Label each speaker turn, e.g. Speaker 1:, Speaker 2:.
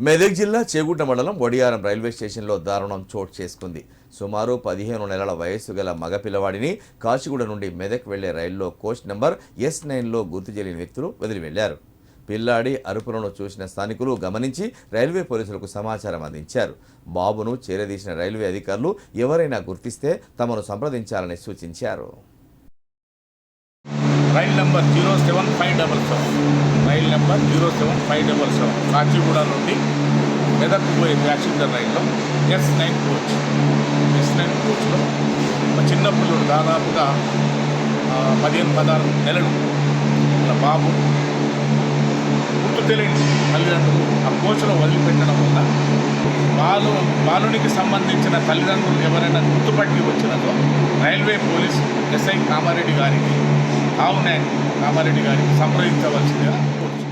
Speaker 1: మెదక్ జిల్లా చేగుట్ట మండలం వడియారం రైల్వే స్టేషన్లో దారుణం చోటు చేసుకుంది. సుమారు పదిహేను నెలల వయస్సు గల మగ పిల్లవాడిని కాచిగూడ నుండి మెదక్ వెళ్ళే రైల్లో కోచ్ నంబర్ ఎస్ నైన్లో గుర్తు తెలియని వ్యక్తులు వదిలి వెళ్ళారు పిల్లాడి అరుపులను చూసిన స్థానికులు గమనించి రైల్వే పోలీసులకు సమాచారం అందించారు. బాబును చేరదీసిన రైల్వే అధికారులు ఎవరైనా గుర్తిస్తే తమను సంప్రదించాలని సూచించారు.
Speaker 2: Rail number zero seven five double seven rail number zero seven five double seven. Kacheguda నుండి మెదక్ పోయే ప్యాసింజర్ రైల్లో S nine coach. S nine కోచ్లో ఒక చిన్న పిల్లడు దాదాపుగా పదిహేను పదహారు నెలలు వాళ్ళ బాబు. గుర్తు తెలియని తల్లిదండ్రులు ఆ కోచ్లో వదిలిపెట్టడం వల్ల బాలు బాలునికి సంబంధించిన తల్లిదండ్రులు ఎవరైనా గుర్తుపట్టి వచ్చినతో రైల్వే పోలీస్ ఎస్ఐ కామారెడ్డి గారికి కావునే కామారెడ్డి గారికి సంప్రదించవలసిందిగా కోరుతున్నాను.